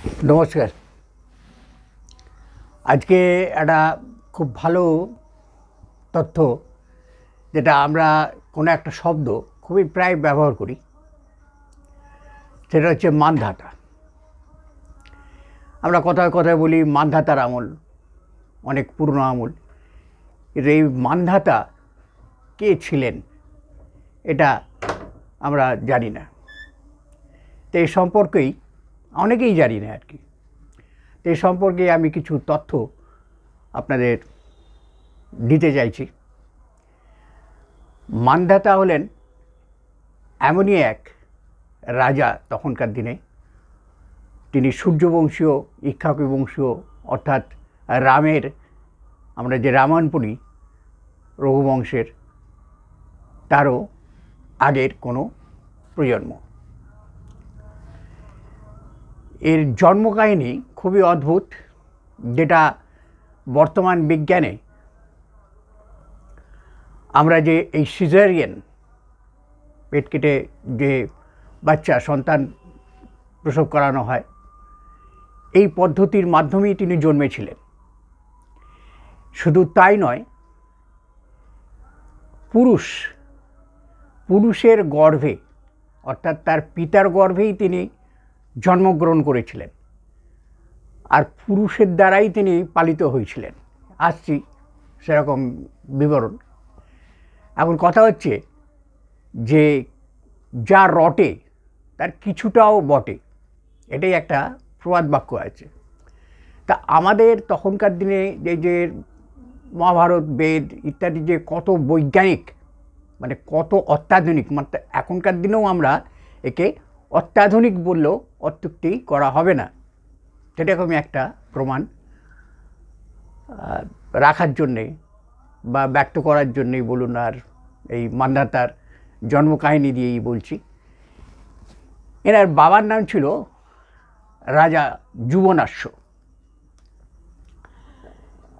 নমস্কার। আজকে একটা খুব ভালো তথ্য, যেটা আমরা কোনো একটা শব্দ খুবই প্রায় ব্যবহার করি। সেটা হচ্ছে মানধাতা। আমরা কথায় কথায় বলি মানধাতার আমল, অনেক পুরনো আমল। কিন্তু এই মানধাতা কে ছিলেন, এটা আমরা জানি না। তো এই সম্পর্কেই অনেকেই জানি না আর কি। তো এই সম্পর্কে আমি কিছু তথ্য আপনাদের দিতে চাইছি। মানধাতা হলেন এমনই এক রাজা তখনকার দিনে। তিনি সূর্যবংশীয় ইক্ষাকু বংশীয় অর্থাৎ রামের, আমরা যে রামায়ণ পড়ি রঘুবংশের, তারও আগের কোনো প্রজন্ম। এর জন্মকাহিনী খুবই অদ্ভুত, যেটা বর্তমান বিজ্ঞানে আমরা যে এই সিজারিয়ান পেট কেটে যে বাচ্চা, সন্তান প্রসব করানো হয়, এই পদ্ধতির মাধ্যমেই তিনি জন্মেছিলেন। শুধু তাই নয়, পুরুষ, পুরুষের গর্ভে, অর্থাৎ তার পিতার গর্ভেই তিনি জন্মগ্রহণ করেছিলেন। আর পুরুষের দ্বারাই তিনি পালিত হয়েছিলেন। আসছি সেরকম বিবরণ। এখন কথা হচ্ছে যে যা রটে, তার কিছুটাও বটে। এটাই একটা প্রবাদ বাক্য আছে। তা আমাদের তখনকার দিনে যে যে মহাভারত, বেদ ইত্যাদি যে কত বৈজ্ঞানিক মানে কত অত্যাধুনিক মানে এখনকার দিনেও আমরা একে অত্যাধুনিক বললেও অত্যুক্তি করা হবে না। সেরকমই একটা প্রমাণ রাখার জন্যে বা ব্যক্ত করার জন্যেই বলুন আর এই মান্ধাতার জন্মকাহিনী দিয়েই বলছি। এনার বাবার নাম ছিল রাজা যুবনাশ্য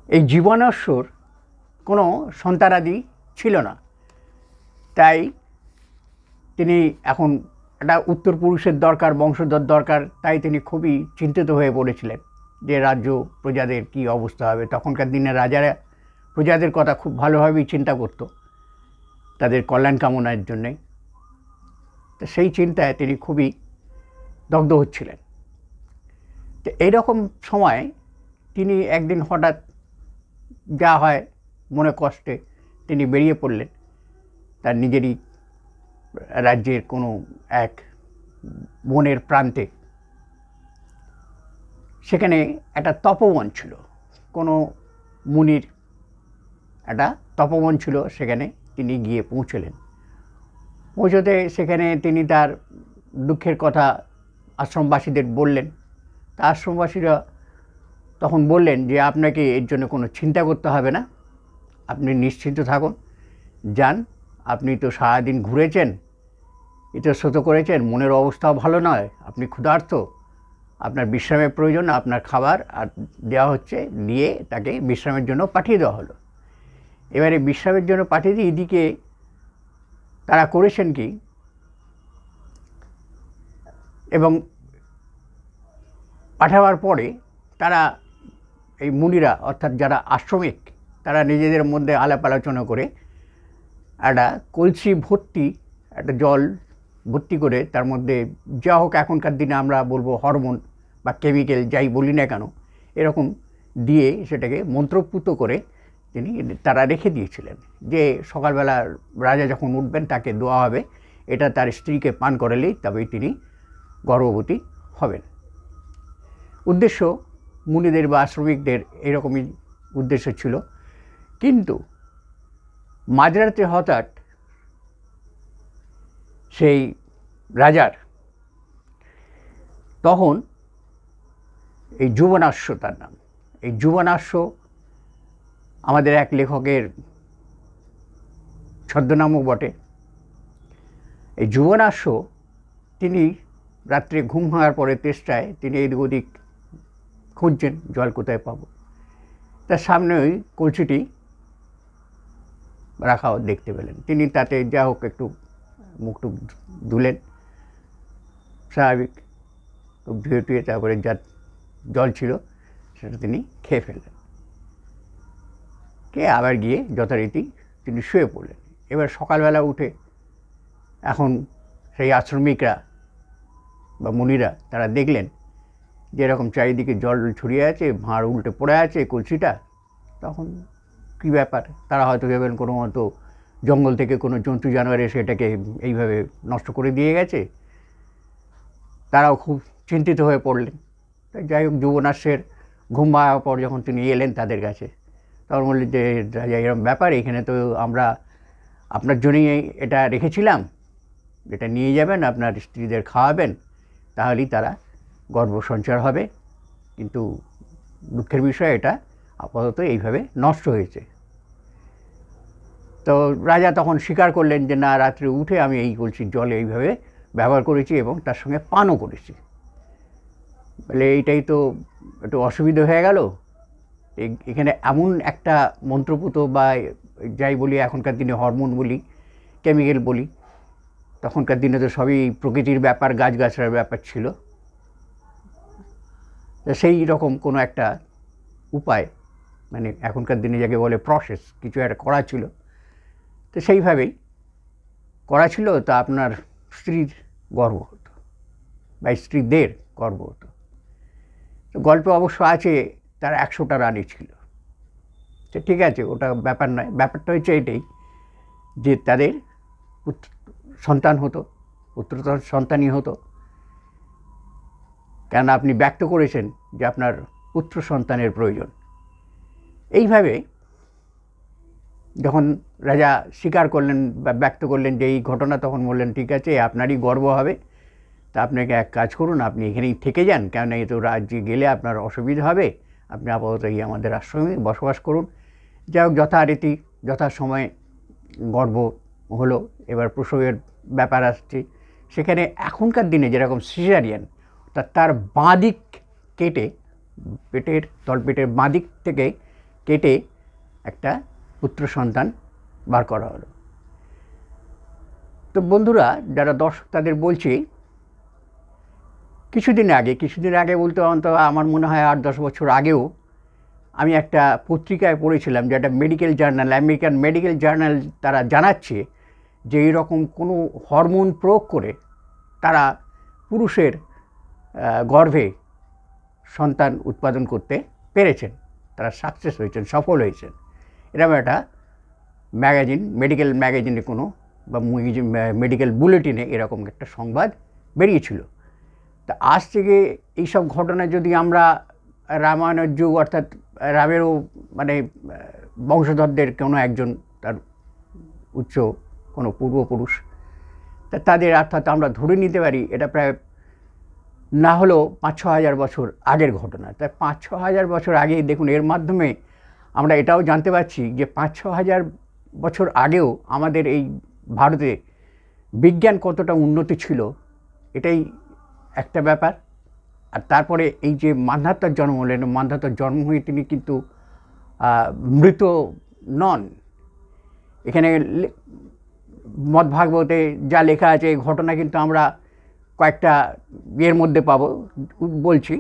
এই জীবনাশ্বর কোনো সন্তানাদি ছিল না। তাই তিনি এখন একটা উত্তর পুরুষের দরকার, বংশধর দরকার, তাই তিনি খুবই চিন্তিত হয়ে পড়েছিলেন যে রাজ্য প্রজাদের কি অবস্থা হবে। তখনকার দিনে রাজারা প্রজাদের কথা খুব ভালোভাবেই চিন্তা করত তাদের কল্যাণ কামনার জন্যে। তো সেই চিন্তায় তিনি খুবই দগ্ধ হচ্ছিলেন। তো এইরকম সময় তিনি একদিন হঠাৎ যা হয় মনে কষ্টে তিনি বেরিয়ে পড়লেন। তার নিজেরই রাজ্যের কোনো এক বনের প্রান্তে। সেখানে একটা তপবন ছিল। কোনো মুনির একটা তপবন ছিল, সেখানে তিনি গিয়ে পৌঁছলেন। পৌঁছতে সেখানে তিনি তার দুঃখের কথা আশ্রমবাসীদের বললেন। তা আশ্রমবাসীরা তখন বললেন যে, আপনাকে এর জন্য কোনো চিন্তা করতে হবে না। আপনি নিশ্চিন্ত থাকুন, যান আপনি তো সারাদিন ঘুরেছেন, এটা ইতস্তত করেছেন, মনের অবস্থাও ভালো নয়, আপনি ক্ষুধার্ত। আপনার বিশ্রামের প্রয়োজন, আপনার খাবার আর দেওয়া হচ্ছে দিয়ে তাকে বিশ্রামের জন্য পাঠিয়ে দেওয়া হলো। এবারে বিশ্রামের জন্য পাঠিয়ে দিয়ে এদিকে তারা করেছেন কি? এবং পাঠাবার পরে তারা এই মুনিরা, অর্থাৎ যারা আশ্রমিক, তারা নিজেদের মধ্যে আলাপ আলোচনা করে একটা কলসি ভর্তি, একটা জল ভর্তি করে তার মধ্যে যা হোক এখনকার দিনে আমরা বলব হরমোন বা কেমিক্যাল যাই বলি না কেন, এরকম দিয়ে সেটাকে মন্ত্রপুত করে তিনি তারা রেখে দিয়েছিলেন যে সকালবেলা রাজা যখন উঠবেন তাকে দেওয়া হবে, এটা তার স্ত্রীকে পান করালেই তবেই তিনি গর্ভবতী হবেন। উদ্দেশ্য মুনিদের বা শ্রমিকদের এরকমই উদ্দেশ্য ছিল, কিন্তু মাঝরাতে হঠাৎ সেই রাজার তখন এই যুবনাশ্য তার নাম। এই যুবনাশ্য আমাদের এক লেখকের ছদ্মনামও বটে। এই যুবনাশ্য তিনি রাত্রে ঘুম ভাঙার পরে তেষ্টায় তিনি এদিক ওদিক খুঁজছেন, জল কোথায় পাবো? তার সামনে ওই কলসিটি রাখাও দেখতে পেলেন। তিনি তাতে যা হোক একটু মুখটুক ধুলেন, স্বাভাবিক। ধুয়ে টুয়ে তারপরে যা জল ছিল সেটা তিনি খেয়ে ফেললেন। খেয়ে আবার গিয়ে যথারীতি তিনি শুয়ে পড়লেন। এবার সকালবেলা উঠে এখন সেই আশ্রমিকরা বা মুনিরা তারা দেখলেন যে এরকম চারিদিকে জল ছড়িয়ে আছে, ভাঁড় উল্টে পড়ে আছে, কলসিটা, তখন কী ব্যাপার? তারা হয়তো ভেবেন কোনো মতো জঙ্গল থেকে কোনো জন্তু জানোয়ার এসে এটাকে এইভাবে নষ্ট করে দিয়ে গেছে। তারাও খুব চিন্তিত হয়ে পড়লেন। তাই যাই হোক যুবনাশ্বের ঘুম ভাঙার পর যখন তিনি এলেন তাদের কাছে, তখন বললেন যে এরকম ব্যাপার, এখানে তো আমরা আপনার জন্যই এটা রেখেছিলাম। এটা নিয়ে যাবেন, আপনার স্ত্রীদের খাওয়াবেন, তাহলেই তারা গর্ব সঞ্চার হবে। কিন্তু দুঃখের বিষয় এটা আপাতত এইভাবে নষ্ট হয়েছে। তো রাজা তখন স্বীকার করলেন যে, না, রাত্রে উঠে আমি এই কলসির জল এইভাবে ব্যবহার করেছি এবং তার সঙ্গে পানও করেছি। বলে, এইটাই তো একটু অসুবিধা হয়ে গেল। এখানে এমন একটা মন্ত্রপুত বা যাই বলি, এখনকার দিনে হরমোন বলি, কেমিক্যাল বলি, তখনকার দিনে তো সবই প্রকৃতির ব্যাপার গাছগাছড়ার ব্যাপার ছিল। সেই রকম কোনো একটা উপায় মানে এখনকার দিনে যাকে বলে প্রসেস কিছু একটা করা ছিল। তো সেইভাবেই করা ছিল, তা আপনার স্ত্রীর গর্ব হতো বা স্ত্রীদের গর্ব হতো। তো গল্প অবশ্য আছে, তার একশোটা রানী ছিল। তো ঠিক আছে, ওটা ব্যাপার নয়। ব্যাপারটা হচ্ছে এটাই যে তাদের সন্তান হতো পুত্রতর সন্তানই হতো। কেন আপনি ব্যক্ত করেছেন যে আপনার পুত্র সন্তানের প্রয়োজন। এইভাবে যখন রাজা স্বীকার করলেন বা ব্যক্ত করলেন যে এই ঘটনা, তখন বললেন, ঠিক আছে, আপনারই গর্ব হবে। তা আপনাকে এক কাজ করুন, আপনি এখানেই থেকে যান। কেননা এই তো রাজ্যে গেলে আপনার অসুবিধা হবে। আপনি আপাতত এই আমাদের আশ্রমে বসবাস করুন। যাই হোক, যথারীতি, যথাসময়ে গর্ব হলো। এবার প্রসবের ব্যাপার আসছে। সেখানে এখনকার দিনে যেরকম সিজারিয়ান তা তার বাঁ দিক কেটে, পেটের, তলপেটের বাঁ দিক থেকে কেটে একটা পুত্র সন্তান বার করা হলো। তো বন্ধুরা, যারা দর্শক তাদের বলছি, কিছুদিন আগে কিছুদিন আগে বলতে অন্তত আমার মনে হয় আট দশ বছর আগেও আমি একটা পত্রিকায় পড়েছিলাম, যে একটা medical journal American medical journal তারা জানাচ্ছে যে এরকম কোনো হরমোন প্রয়োগ করে তারা পুরুষের গর্ভে সন্তান উৎপাদন করতে পেরেছেন। তারা সাকসেস হয়েছেন, সফল হয়েছেন। এরকম একটা ম্যাগাজিন মেডিকেল ম্যাগাজিনে কোনো বা মেডিকেল বুলেটিনে এরকম একটা সংবাদ বেরিয়েছিল। তা আজ থেকে এইসব ঘটনা যদি আমরা রামায়ণের যুগ অর্থাৎ রামেরও মানে বংশধরদের কোনো একজন তার উচ্চ কোনো পূর্বপুরুষ, তা তাদের অর্থাৎ আমরা ধরে নিতে পারি, এটা প্রায় না হলেও পাঁচ ছ হাজার বছর আগের ঘটনা। তাই পাঁচ ছ হাজার বছর আগে দেখুন, এর মাধ্যমে আমরা এটাও জানতে পারছি যে পাঁচ ছ হাজার বছর আগেও আমাদের এই ভারতে বিজ্ঞান কতটা উন্নতি ছিল, এটাই একটা ব্যাপার। আর তারপরে এই যে মান্ধাতার জন্ম হলেন, মান্ধাতার জন্ম হয়ে তিনি কিন্তু মৃত নন। এখানে মদ ভাগবতে যা লেখা আছে ঘটনা কিন্তু আমরা কয়েকটা ইয়ের মধ্যে পাবো, বলছি।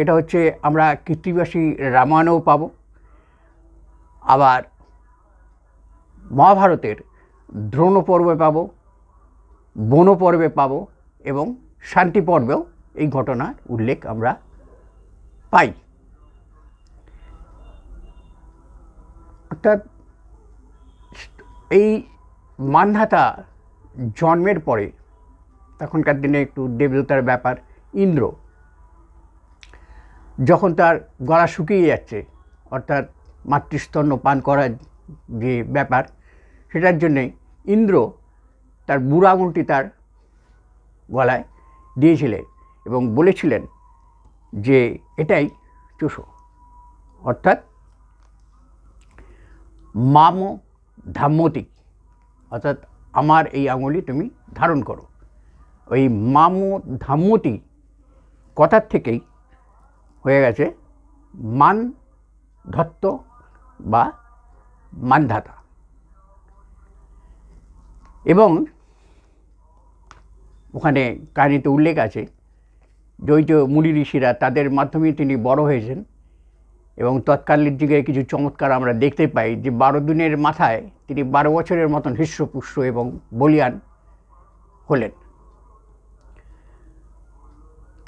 এটা হচ্ছে আমরা কৃত্তিবাসী রামায়ণও পাবো। আবার মহাভারতের দ্রোণ পর্বে পাবো বন পর্বে পাবো এবং শান্তি পর্বেও এই ঘটনার উল্লেখ আমরা পাই। অর্থাৎ এই মান্ধাতা জন্মের পরে তখনকার দিনে একটু দেবতার ব্যাপার। ইন্দ্র যখন তার গলা শুকিয়ে যাচ্ছে, অর্থাৎ মাতৃস্তন্য পান করার যে ব্যাপার, সেটার জন্যে ইন্দ্র তার বুড়ো আঙুলটি তার গলায় দিয়েছিলেন এবং বলেছিলেন যে, এটাই চুষো। অর্থাৎ মাম ধাম্মতি, অর্থাৎ আমার এই আঙুলি তুমি ধারণ করো। ওই মাম ধাম্মতি কথার থেকেই হয়ে গেছে মান ধত্ত বা মানধাতা। এবং ওখানে কাহিনীতে উল্লেখ আছে, দ্বৈত মুনি ঋষিরা তাদের মাধ্যমে তিনি বড় হয়েছেন এবং তৎকালীন দিকে কিছু চমৎকার আমরা দেখতে পাই যে বারো দিনের মাথায় তিনি বারো বছরের মতন হৃষ্টপুষ্ট এবং বলিয়ান হলেন।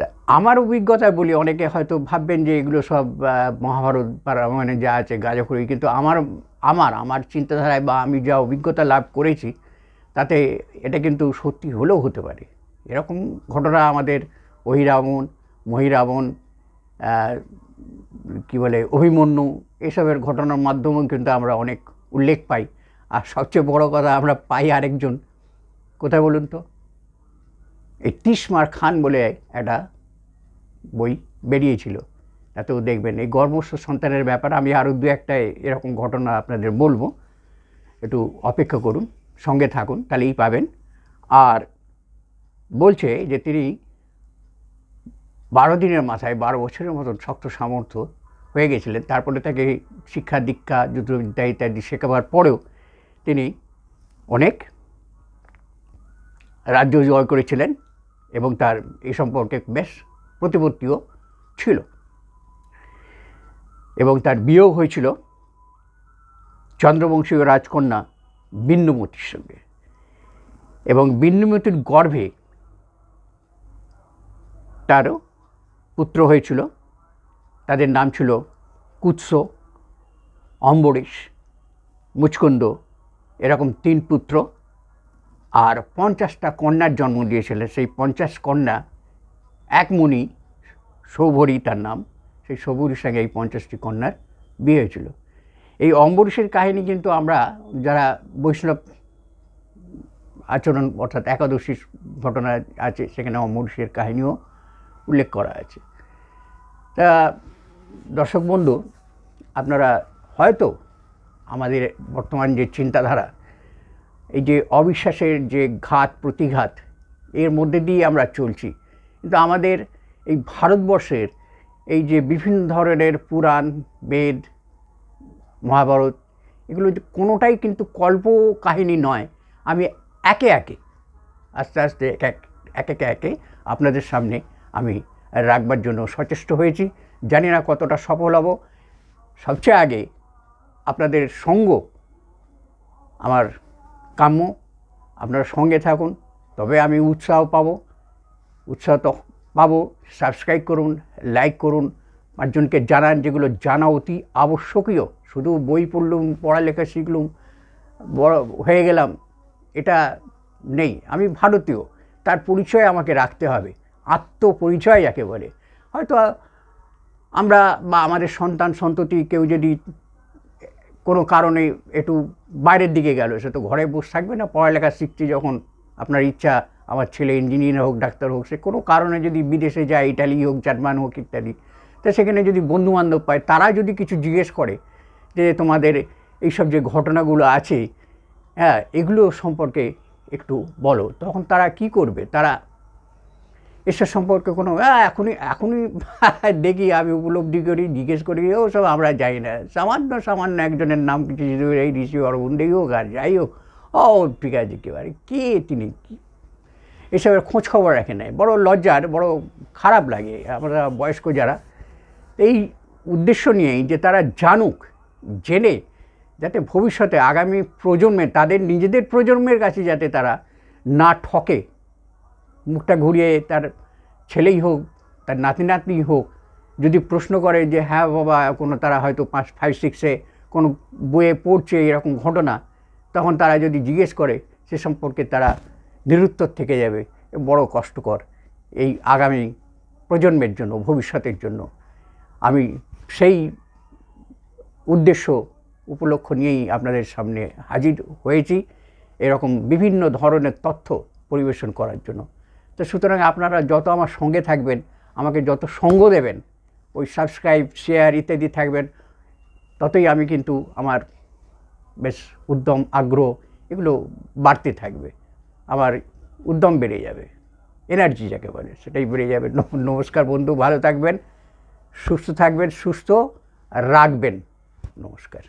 তা আমার অভিজ্ঞতায় বলি, অনেকে হয়তো ভাববেন যে এগুলো সব মহাভারত বা রামায়ণে যা আছে গাজখড়ি, কিন্তু আমার আমার আমার চিন্তাধারায় বা আমি যা অভিজ্ঞতা লাভ করেছি, তাতে এটা কিন্তু সত্যি হলেও হতে পারে। এরকম ঘটনা আমাদের অহিরাবণ, মহিরাবণ কি বলে, অভিমন্যু, এসবের ঘটনার মাধ্যমেও কিন্তু আমরা অনেক উল্লেখ পাই। আর সবচেয়ে বড় কথা আমরা পাই আরেকজন। কোথায় বলুন তো? এই তিসমার খান বলে একটা বই বেরিয়েছিল। তাতেও দেখবেন এই গর্ভস্থ সন্তানের ব্যাপারে। আমি আরও দু একটা এরকম ঘটনা আপনাদের বলব। একটু অপেক্ষা করুন, সঙ্গে থাকুন, তাহলেই পাবেন। আর বলছে যে তিনি বারো দিনের মাথায়, বারো বছরের মতন শক্ত সামর্থ্য হয়ে গেছিলেন। তারপরে তাকে শিক্ষা, দীক্ষা, যুদ্ধবিদ্যা ইত্যাদি শেখাবার পরেও তিনি অনেক রাজ্য জয় করেছিলেন। এবং তার এই সম্পর্কে বেশ প্রতিপত্তিও ছিল। এবং তার বিয়েও হয়েছিল চন্দ্রবংশীয় রাজকন্যা বিন্দুমতির সঙ্গে। এবং বিন্দুমতির গর্ভে তারও পুত্র হয়েছিল। তাদের নাম ছিল কুৎস, অম্বরীশ, মুচকুন্দ, এরকম তিন পুত্র। আর পঞ্চাশটা কন্যার জন্ম দিয়েছিলেন সেই পঞ্চাশ কন্যা, এক মুনি, সৌভরী তার নাম, সেই সৌভরীর সঙ্গে এই পঞ্চাশটি কন্যার বিয়ে হয়েছিল। এই অম্বরীশের কাহিনী কিন্তু আমরা যারা বৈষ্ণব আচরণ, অর্থাৎ একাদশীর ঘটনা আছে, সেখানে অম্বরীশের কাহিনীও উল্লেখ করা আছে। তা দর্শক বন্ধু, আপনারা হয়তো আমাদের বর্তমান যে চিন্তাধারা এই যে অবিশ্বাসের যে ঘাত, প্রতিঘাত, এর মধ্যে দিয়ে আমরা চলছি। কিন্তু আমাদের এই ভারতবর্ষের এই যে বিভিন্ন ধরনের পুরাণ, বেদ, মহাভারত, এগুলো কোনোটাই কিন্তু কল্প কাহিনী নয়। আমি একে একে, আস্তে আস্তে এক, একে একে একে আপনাদের সামনে আমি রাখবার জন্য সচেষ্ট হয়েছি। জানি না কতটা সফল হব। সবচেয়ে আগে আপনাদের সঙ্গ আমার কাম্য। আপনারা সঙ্গে থাকুন, তবে আমি উৎসাহ পাবো। উৎসাহ তো পাবো। সাবস্ক্রাইব করুন, লাইক করুন, পাঁচজনকে জানান যেগুলো জানা অতি আবশ্যকীয়। শুধু বই পড়লুম, পড়ালেখা শিখলুম, বড় হয়ে গেলাম, এটা নেই। আমি ভারতীয়, তার পরিচয় আমাকে রাখতে হবে। আত্মপরিচয় যাকে বলে। হয়তো আমরা বা আমাদের সন্তান, সন্ততি কেউ যদি কোনো কারণে একটু বাইরের দিকে গেল। সে তো ঘরে বসে থাকবে না। পড়ালেখা শিখছে যখন আপনার ইচ্ছা, আমার ছেলে ইঞ্জিনিয়ার হোক, ডাক্তার হোক, সে কোনো কারণে যদি বিদেশে যায়, ইটালি হোক, জার্মান হোক, ইত্যাদি। তো সেখানে যদি বন্ধুবান্ধব পায়, তারা যদি কিছু জিজ্ঞেস করে যে তোমাদের এইসব যে ঘটনাগুলো আছে হ্যাঁ এগুলো সম্পর্কে একটু বলো। তখন তারা কি করবে? তারা এসব সম্পর্কে কোনো "আহ, এখনই এখনই দেখি আমি উপলব্ধি করি জিজ্ঞেস করি ও সব আমরা যাই না। সামান্য সামান্য একজনের নাম কিছু এই ঋষি অরবিন্দই হোক আর যাই হোক। ও ঠিক আছে একেবারে কে তিনি? কি? এসবের খোঁজ খবর রাখে নেয় বড় লজ্জার বড় খারাপ লাগে আমরা বয়স্ক যারা। এই উদ্দেশ্য নিয়েই যে তারা জানুক জেনে যাতে ভবিষ্যতে আগামী প্রজন্মে তাদের নিজেদের প্রজন্মের কাছে যাতে তারা না ঠকে। মুখটা ঘুরিয়ে তার ছেলেই হোক, তার নাতি নাতনি হোক, যদি প্রশ্ন করে যে হ্যাঁ বাবা, কোনো তারা হয়তো পাঁচ ফাইভ সিক্সে কোনো বইয়ে পড়ছে এরকম ঘটনা, তখন তারা যদি জিজ্ঞেস করে, সে সম্পর্কে তারা নিরুত্তর থেকে যাবে বড় কষ্টকর এই আগামী প্রজন্মের জন্য, ভবিষ্যতের জন্য। আমি সেই উদ্দেশ্য উপলক্ষ নিয়েই আপনাদের সামনে হাজির হয়েছি, এরকম বিভিন্ন ধরনের তথ্য পরিবেশন করার জন্য। তো সুতরাং আপনারা যত আমার সঙ্গে থাকবেন, আমাকে যত সঙ্গ দেবেন, ওই সাবস্ক্রাইব শেয়ার ইত্যাদি থাকবেন, ততই আমি কিন্তু আমার বেশ উদ্যম, আগ্রহ এগুলো বাড়তে থাকবে। আমার উদ্যম বেড়ে যাবে। এনার্জি যাকে বলে, সেটাই বেড়ে যাবে। নমস্কার বন্ধু, ভালো থাকবেন, সুস্থ থাকবেন, সুস্থ রাখবেন। নমস্কার।